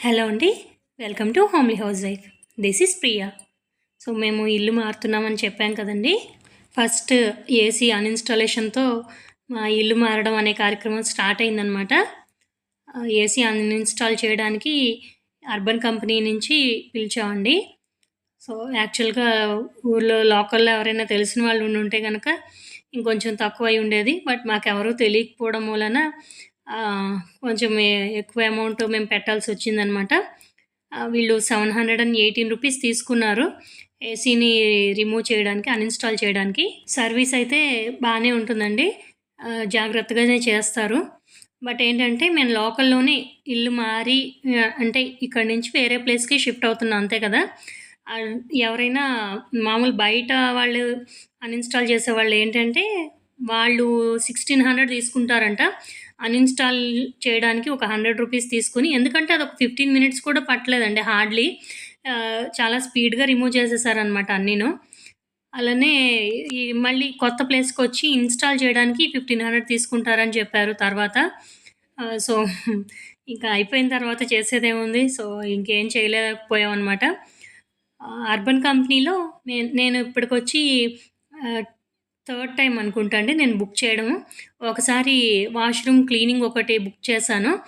Hello అండి. Welcome to homely housewife this is Priya. So మేము ఇల్లు మారుతున్నామని చెప్పాం కదండి. ఫస్ట్ ఏసీ అన్ఇన్స్టాలేషన్తో మా ఇల్లు మారడం అనే కార్యక్రమం స్టార్ట్ అయిందనమాట ఏసీ అన్ఇన్స్టాల్ చేయడానికి అర్బన్ కంపెనీ నుంచి పిలిచామండి. సో యాక్చువల్గా ఊర్లో లోకల్లో ఎవరైనా తెలిసిన వాళ్ళు ఉండి ఉంటే కనుక ఇంకొంచెం తక్కువ అయి ఉండేది. బట్ మాకెవరూ తెలియకపోవడం వలన కొంచెం ఎక్కువ అమౌంట్ మేము పెట్టాల్సి వచ్చిందనమాట. వీళ్ళు seven hundred and eighteen rupees తీసుకున్నారు ఏసీని రిమూవ్ చేయడానికి అన్ఇన్స్టాల్ చేయడానికి. సర్వీస్ అయితే బాగానే ఉంటుందండి. జాగ్రత్తగానే చేస్తారు. బట్ ఏంటంటే మేము లోకల్లోనే ఇల్లు మారి అంటే ఇక్కడ నుంచి వేరే ప్లేస్కి షిఫ్ట్ అవుతున్నాం అంతే కదా. ఎవరైనా మామూలు బయట వాళ్ళు అన్ఇన్స్టాల్ చేసే వాళ్ళు ఏంటంటే వాళ్ళు సిక్స్టీన్ హండ్రెడ్ తీసుకుంటారంట. అన్ఇన్స్టాల్ చేయడానికి ఒక హండ్రెడ్ రూపీస్ తీసుకుని ఎందుకంటే అది ఒక ఫిఫ్టీన్ మినిట్స్ కూడా పట్టలేదండి హార్డ్లీ చాలా స్పీడ్గా రిమూవ్ చేసేసారనమాట అన్నీను. అలానే మళ్ళీ కొత్త ప్లేస్కి వచ్చి ఇన్స్టాల్ చేయడానికి ఫిఫ్టీన్ హండ్రెడ్ తీసుకుంటారని చెప్పారు తర్వాత. సో ఇంకా అయిపోయిన తర్వాత చేసేదేముంది? సో ఇంకేం చేయలేకపోయాం అనమాట అర్బన్ కంపెనీలో నేను నేను ఇప్పటికొచ్చి థర్డ్ టైం అనుకుంటా అండి నేను బుక్ చేయడము. ఒకసారి వాష్రూమ్ క్లీనింగ్ ఒకటి బుక్ చేశాను.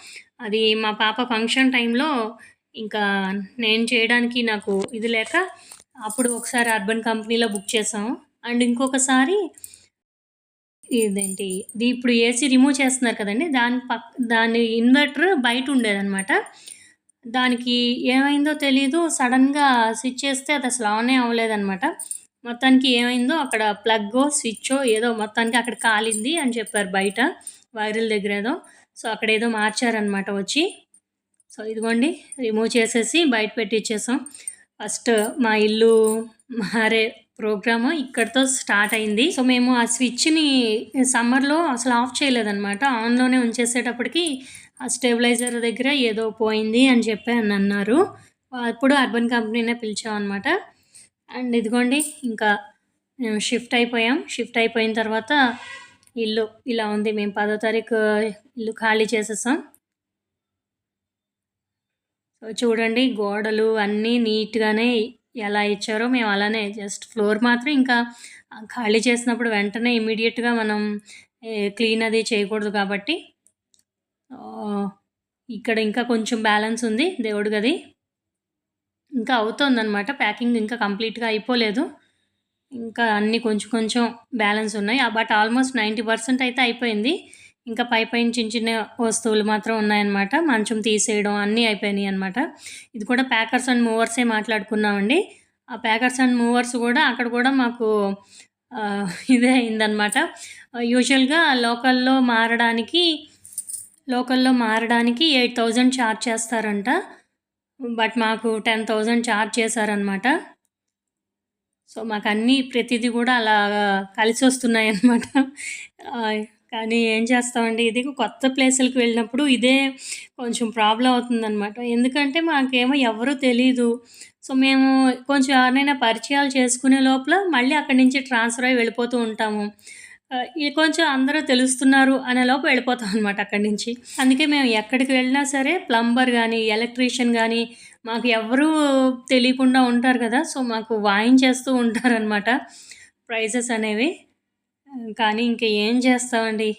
అది మా పాప ఫంక్షన్ టైంలో ఇంకా నేను చేయడానికి నాకు ఇది లేక అప్పుడు ఒకసారి అర్బన్ కంపెనీలో బుక్ చేసాము అండ్ ఇంకొకసారి ఇదేంటి ఇది ఇప్పుడు ఏసీ రిమూవ్ చేస్తున్నారు కదండి. దాని పక్ దాని ఇన్వర్టర్ బయట ఉండేదన్నమాట. దానికి ఏమైందో తెలీదు. సడన్గా స్విచ్ చేస్తే అది అసలు ఆనే అవ్వలేదన్నమాట. మొత్తానికి ఏమైందో అక్కడ ప్లగ్గో స్విచ్చో ఏదో మొత్తానికి అక్కడ కాలింది అని చెప్పారు బయట వైరల్ దగ్గర ఏదో. సో అక్కడ ఏదో మార్చారనమాట వచ్చి. సో ఇదిగోండి రిమూవ్ చేసేసి బయట పెట్టి ఇచ్చేసాం ఫస్ట్ మా ఇల్లు మారే ప్రోగ్రామ్ ఇక్కడితో స్టార్ట్ అయింది. సో మేము ఆ స్విచ్ని సమ్మర్లో అసలు ఆఫ్ చేయలేదన్నమాట. ఆన్లోనే ఉంచేసేటప్పటికి ఆ స్టెబిలైజర్ దగ్గర ఏదో పోయింది అని చెప్పి అని అన్నారు. అప్పుడు అర్బన్ కంపెనీనే పిలిచామన్నమాట. అండ్ ఇదిగోండి ఇంకా మేము షిఫ్ట్ అయిపోయాం. షిఫ్ట్ అయిపోయిన తర్వాత ఇల్లు ఇలా ఉంది. మేము పదో తారీఖు ఇల్లు ఖాళీ చేసేసాం. సో చూడండి గోడలు అన్నీ నీట్గానే ఎలా ఇచ్చారో మేము అలానే జస్ట్ ఫ్లోర్ మాత్రం ఇంకా ఖాళీ చేసినప్పుడు వెంటనే ఇమీడియట్గా మనం క్లీన్ అది చేయకూడదు కాబట్టి ఇక్కడ ఇంకా కొంచెం బ్యాలెన్స్ ఉంది దేవుడి గది ఇంకా అవుతోందనమాట ప్యాకింగ్ ఇంకా కంప్లీట్గా అయిపోలేదు. ఇంకా అన్నీ కొంచెం కొంచెం బ్యాలెన్స్ ఉన్నాయి. బట్ ఆల్మోస్ట్ నైంటీ పర్సెంట్ అయితే అయిపోయింది. ఇంకా పై పైన చిన్న చిన్న వస్తువులు మాత్రం ఉన్నాయన్నమాట. మంచం తీసేయడం అన్నీ అయిపోయినాయి అనమాట ఇది కూడా ప్యాకర్స్ అండ్ మూవర్సే మాట్లాడుకున్నామండి. ఆ ప్యాకర్స్ అండ్ మూవర్స్ కూడా అక్కడ కూడా మాకు ఇదే అయిందనమాట యూజువల్గా లోకల్లో మారడానికి లోకల్లో మారడానికి ఎయిట్ థౌజండ్ ఛార్జ్ చేస్తారంట. బట్ మాకు టెన్ థౌజండ్ ఛార్జ్ చేశారనమాట సో మాకు అన్నీ ప్రతిదీ కూడా అలా కలిసి వస్తున్నాయి అన్నమాట కానీ ఏం చేస్తామండి? ఇది కొత్త ప్లేసులకు వెళ్ళినప్పుడు ఇదే కొంచెం ప్రాబ్లం అవుతుందన్నమాట. ఎందుకంటే మాకేమో ఎవరూ తెలీదు. సో మేము కొంచెం ఎవరినైనా పరిచయాలు చేసుకునే లోపల మళ్ళీ అక్కడి నుంచి ట్రాన్స్ఫర్ అయ్యి వెళ్ళిపోతూ ఉంటాము. ఇది కొంచెం అందరూ తెలుస్తున్నారు అనే లోపు వెళ్ళిపోతాం అనమాట అక్కడి నుంచి. అందుకే మేము ఎక్కడికి వెళ్ళినా సరే ప్లంబర్ కానీ ఎలక్ట్రీషియన్ కానీ మాకు ఎవరూ తెలియకుండా ఉంటారు కదా సో మాకు వాయించేస్తూ ఉంటారనమాట ప్రైజెస్ అనేవి. కానీ ఇంకా ఏం చేస్తామండి?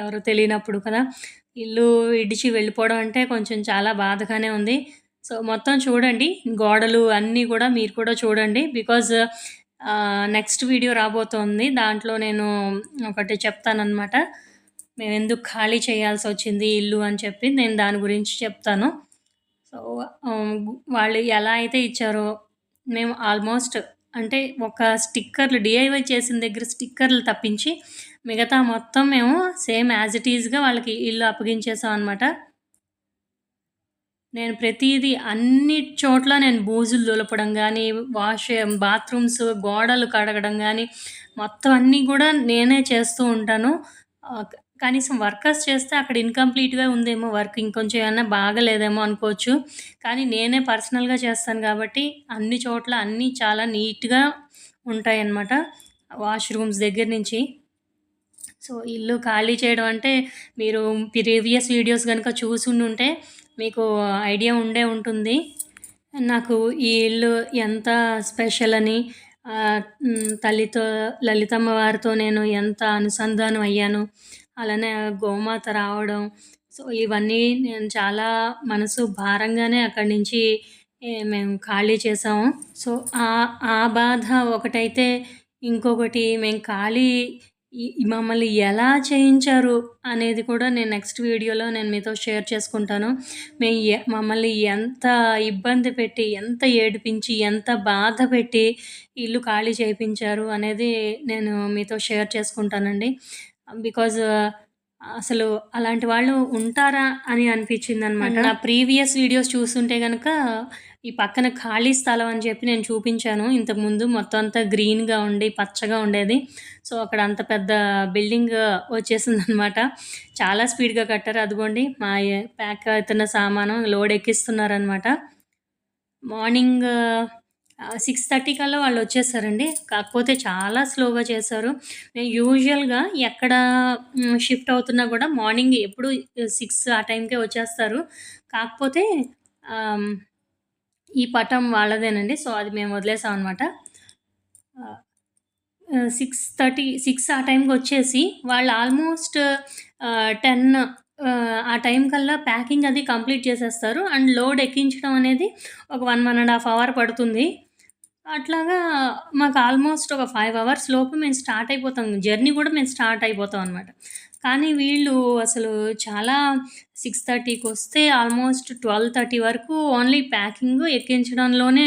ఎవరు తెలియనప్పుడు కదా ఇల్లు ఇడిచి వెళ్ళిపోవడం అంటే కొంచెం చాలా బాధగానే ఉంది. సో మొత్తం చూడండి గోడలు అన్నీ కూడా మీరు కూడా చూడండి బికాజ్ నెక్స్ట్ వీడియో రాబోతోంది. దాంట్లో నేను ఒకటి చెప్తానమాట మేము ఎందుకు ఖాళీ చేయాల్సి వచ్చింది ఇల్లు అని చెప్పి నేను దాని గురించి చెప్తాను. సో వాళ్ళు ఎలా అయితే ఇచ్చారో మేము ఆల్మోస్ట్ అంటే ఒక స్టిక్కర్లు డిఐవై చేసిన దగ్గర స్టిక్కర్లు తప్పించి మిగతా మొత్తం మేము సేమ్ యాజ్ ఇట్ ఈజ్గా వాళ్ళకి ఇల్లు అప్పగించేసాం అనమాట నేను ప్రతిదీ అన్ని చోట్ల నేను బూజులు దులపడం కానీ వాష్ బాత్రూమ్స్ గోడలు కడగడం కానీ మొత్తం అన్నీ కూడా నేనే చేస్తూ ఉంటాను. కనీసం వర్కర్స్ చేస్తే అక్కడ ఇన్కంప్లీట్గా ఉందేమో వర్క్ ఇంకొంచెం ఏమన్నా బాగలేదేమో అనుకోవచ్చు. కానీ నేనే పర్సనల్గా చేస్తాను కాబట్టి అన్ని చోట్ల అన్నీ చాలా నీట్గా ఉంటాయి అన్నమాట వాష్రూమ్స్ దగ్గర నుంచి. సో ఇల్లు ఖాళీ చేయడం అంటే మీరు ప్రీవియస్ వీడియోస్ కనుక చూసి ఉంటే మీకు ఐడియా ఉండే ఉంటుంది. నాకు ఈ ఇల్లు ఎంత స్పెషల్ అని తల్లితో లలితమ్మ వారితో నేను ఎంత అనుసంధానం అయ్యాను అలానే గోమాత రావడం. సో ఇవన్నీ నేను చాలా మనసు భారంగానే అక్కడి నుంచి మేము ఖాళీ చేసాము సో ఆ ఆ బాధ ఒకటైతే ఇంకొకటి మేము ఖాళీ మమ్మల్ని ఎలా చేయించారు అనేది కూడా నేను నెక్స్ట్ వీడియోలో నేను మీతో షేర్ చేసుకుంటాను. మేము మమ్మల్ని ఎంత ఇబ్బంది పెట్టి ఎంత ఏడిపించి ఎంత బాధ పెట్టి ఇల్లు ఖాళీ చేయించారు అనేది నేను మీతో షేర్ చేసుకుంటానండి. బికాజ్ అసలు అలాంటి వాళ్ళు ఉంటారా అని అనిపించింది అనమాట నా ప్రీవియస్ వీడియోస్ చూస్తుంటే కనుక ఈ పక్కన ఖాళీ స్థలం అని చెప్పి నేను చూపించాను. ఇంతకుముందు మొత్తం అంతా గ్రీన్గా ఉండి పచ్చగా ఉండేది. సో అక్కడ అంత పెద్ద బిల్డింగ్ వచ్చేసింది అనమాట చాలా స్పీడ్గా కట్టారు. అదిగోండి మా ప్యాక్ అవుతున్న సామాను లోడ్ ఎక్కిస్తున్నారనమాట మార్నింగ్ సిక్స్ థర్టీ కల్లా వాళ్ళు వచ్చేసారండి. కాకపోతే చాలా స్లోగా చేశారు. నేను యూజువల్గా ఎక్కడ షిఫ్ట్ అవుతున్నా కూడా మార్నింగ్ ఎప్పుడు సిక్స్ ఆ టైంకే వచ్చేస్తారు. కాకపోతే ఈ పటం వాళ్ళదేనండి. సో అది మేము వదిలేసాం అనమాట సిక్స్ థర్టీ సిక్స్ ఆ టైంకి వచ్చేసి వాళ్ళు ఆల్మోస్ట్ టెన్ ఆ టైం కల్లా ప్యాకింగ్ అది కంప్లీట్ చేసేస్తారు. అండ్ లోడ్ ఎక్కించడం అనేది ఒక one one and half hour పడుతుంది. అట్లాగా మాకు ఆల్మోస్ట్ ఒక ఫైవ్ అవర్స్ లోపు మేము స్టార్ట్ అయిపోతాం. జర్నీ కూడా మేము స్టార్ట్ అయిపోతాం అనమాట కానీ వీళ్ళు అసలు చాలా సిక్స్ థర్టీకి వస్తే ఆల్మోస్ట్ ట్వెల్వ్ థర్టీ వరకు ఓన్లీ ప్యాకింగ్ ఎక్కించడంలోనే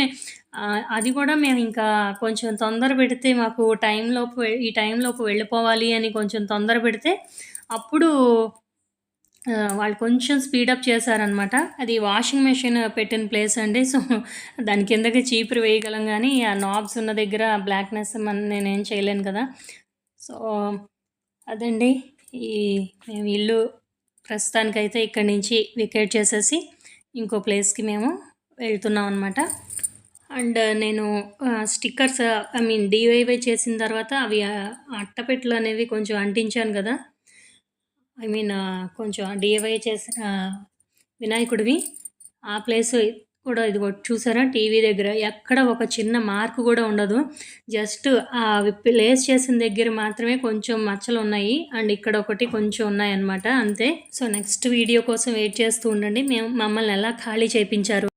అది కూడా మేము ఇంకా కొంచెం తొందర పెడితే మాకు టైంలోపు ఈ టైంలోపు వెళ్ళిపోవాలి అని కొంచెం తొందర పెడితే అప్పుడు వాళ్ళు కొంచెం స్పీడప్ చేశారనమాట అది వాషింగ్ మెషిన్ పెట్టిన ప్లేస్ అండి. సో దాని కిందకి చీపురు వేయగలం కానీ ఆ నాబ్స్ ఉన్న దగ్గర బ్లాక్నెస్ నేనేం చేయలేను కదా. సో అదండి. ఈ మేము ఇల్లు ప్రస్తుతానికైతే ఇక్కడి నుంచి వికెట్ చేసేసి ఇంకో ప్లేస్కి మేము వెళ్తున్నాం అనమాట అండ్ నేను స్టిక్కర్స్ ఐ మీన్ డివైవై చేసిన తర్వాత అవి అట్టపెట్లు అట్టపెట్టెలు అనేవి కొంచెం అంటించాను కదా. ఐ మీన్ కొంచెం డిఏవై చేసిన వినాయకుడివి. ఆ ప్లేస్ కూడా ఇది చూసారా? టీవీ దగ్గర ఎక్కడ ఒక చిన్న మార్క్ కూడా ఉండదు. జస్ట్ ఆ ప్లేస్ చేసిన దగ్గర మాత్రమే కొంచెం మచ్చలు ఉన్నాయి. అండ్ ఇక్కడ ఒకటి కొంచెం ఉన్నాయి అన్నమాట అంతే. సో నెక్స్ట్ వీడియో కోసం వెయిట్ చేస్తూ ఉండండి. మేము మమ్మల్ని ఎలా ఖాళీ చేయించారు